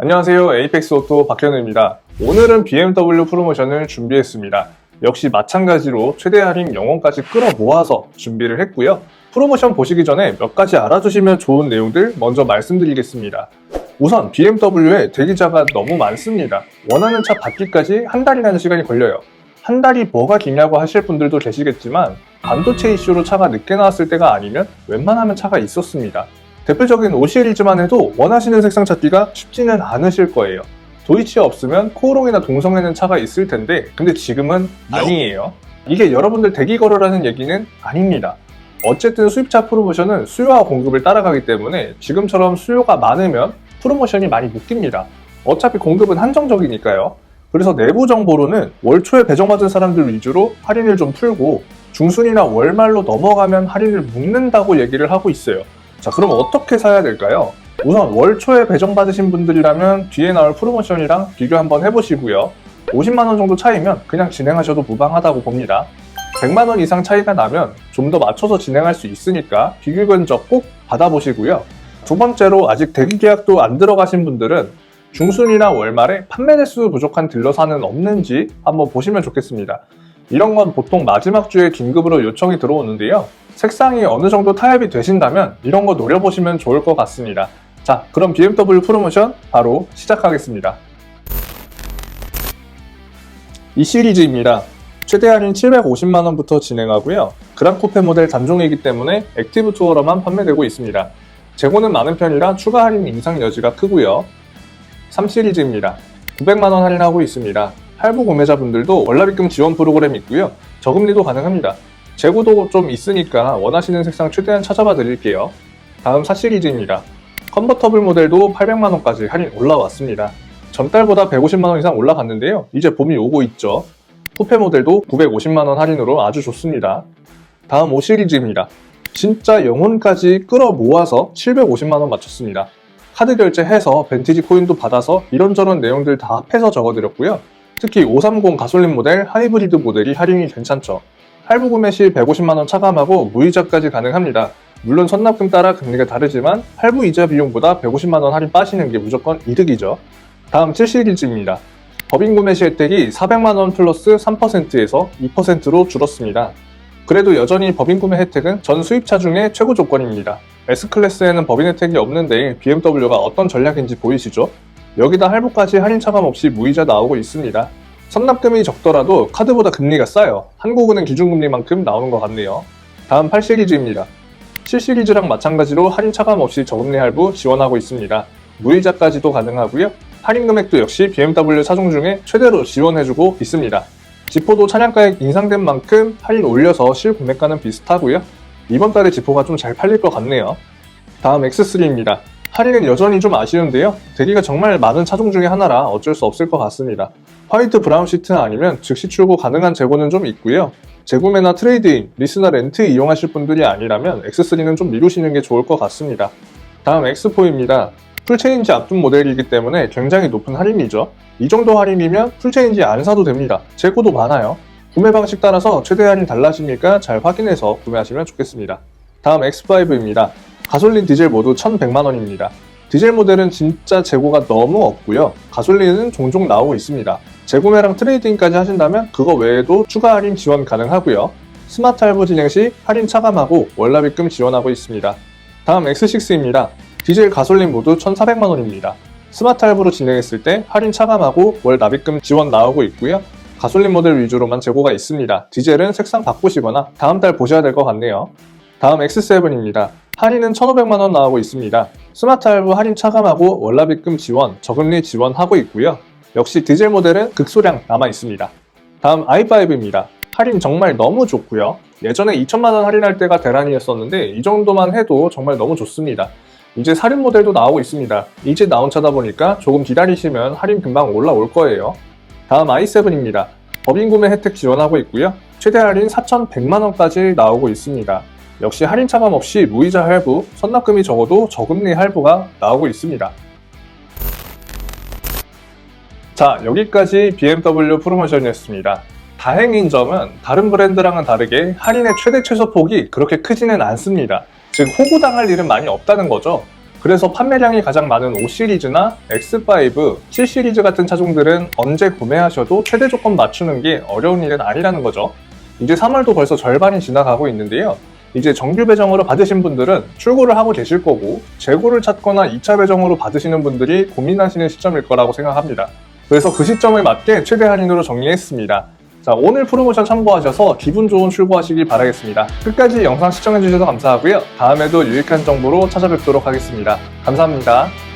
안녕하세요. 에이펙스 오토 박현우입니다. 오늘은 BMW 프로모션을 준비했습니다. 역시 마찬가지로 최대 할인 영원까지 끌어 모아서 준비를 했고요. 프로모션 보시기 전에 몇 가지 알아두시면 좋은 내용들 먼저 말씀드리겠습니다. 우선 BMW의 대기자가 너무 많습니다. 원하는 차 받기까지 한 달이라는 시간이 걸려요. 한 달이 뭐가 기냐고 하실 분들도 계시겠지만 반도체 이슈로 차가 늦게 나왔을 때가 아니면 웬만하면 차가 있었습니다. 대표적인 5 시리즈만 해도 원하시는 색상 찾기가 쉽지는 않으실 거예요. 도이치 없으면 코오롱이나 동성에는 차가 있을 텐데 근데 지금은 아니에요. 이게 여러분들 대기 걸으라는 얘기는 아닙니다. 어쨌든 수입차 프로모션은 수요와 공급을 따라가기 때문에 지금처럼 수요가 많으면 프로모션이 많이 묶입니다. 어차피 공급은 한정적이니까요. 그래서 내부 정보로는 월 초에 배정받은 사람들 위주로 할인을 좀 풀고 중순이나 월말로 넘어가면 할인을 묶는다고 얘기를 하고 있어요. 자, 그럼 어떻게 사야 될까요? 우선 월 초에 배정받으신 분들이라면 뒤에 나올 프로모션이랑 비교 한번 해보시고요. 50만원 정도 차이면 그냥 진행하셔도 무방하다고 봅니다. 100만원 이상 차이가 나면 좀 더 맞춰서 진행할 수 있으니까 비교 견적 꼭 받아보시고요. 두 번째로 아직 대기 계약도 안 들어가신 분들은 중순이나 월말에 판매 대수 부족한 딜러사는 없는지 한번 보시면 좋겠습니다. 이런 건 보통 마지막 주에 긴급으로 요청이 들어오는데요. 색상이 어느 정도 타협이 되신다면 이런 거 노려보시면 좋을 것 같습니다. 자, 그럼 BMW 프로모션 바로 시작하겠습니다. 이 시리즈입니다. 최대 할인 750만원부터 진행하고요. 그랑코페 모델 단종이기 때문에 액티브 투어로만 판매되고 있습니다. 재고는 많은 편이라 추가 할인 인상 여지가 크고요. 3시리즈입니다. 900만원 할인하고 있습니다. 할부 구매자분들도 월납입금 지원 프로그램 있고요. 저금리도 가능합니다. 재고도 좀 있으니까 원하시는 색상 최대한 찾아봐 드릴게요. 다음 4 시리즈입니다. 컨버터블 모델도 800만원까지 할인 올라왔습니다. 전달보다 150만원 이상 올라갔는데요. 이제 봄이 오고 있죠. 쿠페 모델도 950만원 할인으로 아주 좋습니다. 다음 5 시리즈입니다. 진짜 영혼까지 끌어 모아서 750만원 맞췄습니다. 카드 결제해서 벤티지 코인도 받아서 이런저런 내용들 다 합해서 적어드렸고요. 특히 530 가솔린 모델, 하이브리드 모델이 할인이 괜찮죠. 할부 구매 시 150만원 차감하고 무이자까지 가능합니다. 물론 선납금 따라 금리가 다르지만 할부 이자 비용보다 150만원 할인 빠시는 게 무조건 이득이죠. 다음 7시리즈입니다. 법인 구매 시 혜택이 400만원 플러스 3%에서 2%로 줄었습니다. 그래도 여전히 법인 구매 혜택은 전 수입차 중에 최고 조건입니다. S클래스에는 법인 혜택이 없는데 BMW가 어떤 전략인지 보이시죠? 여기다 할부까지 할인 차감 없이 무이자 나오고 있습니다. 선납금이 적더라도 카드보다 금리가 싸요. 한국은행 기준금리만큼 나오는 것 같네요. 다음 8시리즈입니다. 7시리즈랑 마찬가지로 할인 차감 없이 저금리 할부 지원하고 있습니다. 무이자까지도 가능하고요. 할인 금액도 역시 BMW 차종 중에 최대로 지원해주고 있습니다. 지포도 차량가액 인상된 만큼 할인 올려서 실구매가는 비슷하고요. 이번 달에 지포가 좀 잘 팔릴 것 같네요. 다음 X3입니다. 할인은 여전히 좀 아쉬운데요. 대기가 정말 많은 차종 중에 하나라 어쩔 수 없을 것 같습니다. 화이트 브라운 시트 아니면 즉시 출고 가능한 재고는 좀 있고요. 재구매나 트레이드인, 리스나 렌트 이용하실 분들이 아니라면 X3는 좀 미루시는 게 좋을 것 같습니다. 다음 X4입니다. 풀체인지 앞둔 모델이기 때문에 굉장히 높은 할인이죠. 이 정도 할인이면 풀체인지 안 사도 됩니다. 재고도 많아요. 구매 방식 따라서 최대 할인 달라지니까 잘 확인해서 구매하시면 좋겠습니다. 다음 X5입니다. 가솔린 디젤 모두 1100만 원입니다. 디젤 모델은 진짜 재고가 너무 없고요. 가솔린은 종종 나오고 있습니다. 재구매랑 트레이딩까지 하신다면 그거 외에도 추가 할인 지원 가능하고요. 스마트 할부 진행 시 할인 차감하고 월납입금 지원하고 있습니다. 다음 X6입니다. 디젤 가솔린 모두 1,400만 원입니다. 스마트 할부로 진행했을 때 할인 차감하고 월 납입금 지원 나오고 있고요. 가솔린 모델 위주로만 재고가 있습니다. 디젤은 색상 바꾸시거나 다음 달 보셔야 될 것 같네요. 다음 X7입니다. 할인은 1,500만 원 나오고 있습니다. 스마트 할부 할인 차감하고 월납입금 지원, 저금리 지원하고 있고요. 역시 디젤 모델은 극소량 남아 있습니다. 다음 i5입니다. 할인 정말 너무 좋고요. 예전에 2천만 원 할인할 때가 대란이었었는데 이 정도만 해도 정말 너무 좋습니다. 이제 사륜 모델도 나오고 있습니다. 이제 나온 차다 보니까 조금 기다리시면 할인 금방 올라올 거예요. 다음 i7입니다. 법인 구매 혜택 지원하고 있고요. 최대 할인 4,100만 원까지 나오고 있습니다. 역시 할인 차감 없이 무이자 할부, 선납금이 적어도 저금리 할부가 나오고 있습니다. 자, 여기까지 BMW 프로모션이었습니다. 다행인 점은 다른 브랜드랑은 다르게 할인의 최대 최소 폭이 그렇게 크지는 않습니다. 즉, 호구당할 일은 많이 없다는 거죠. 그래서 판매량이 가장 많은 5 시리즈나 X5, 7 시리즈 같은 차종들은 언제 구매하셔도 최대 조건 맞추는 게 어려운 일은 아니라는 거죠. 이제 3월도 벌써 절반이 지나가고 있는데요. 이제 정규 배정으로 받으신 분들은 출고를 하고 계실 거고 재고를 찾거나 2차 배정으로 받으시는 분들이 고민하시는 시점일 거라고 생각합니다. 그래서 그 시점에 맞게 최대 할인으로 정리했습니다. 자, 오늘 프로모션 참고하셔서 기분 좋은 출고하시길 바라겠습니다. 끝까지 영상 시청해주셔서 감사하고요. 다음에도 유익한 정보로 찾아뵙도록 하겠습니다. 감사합니다.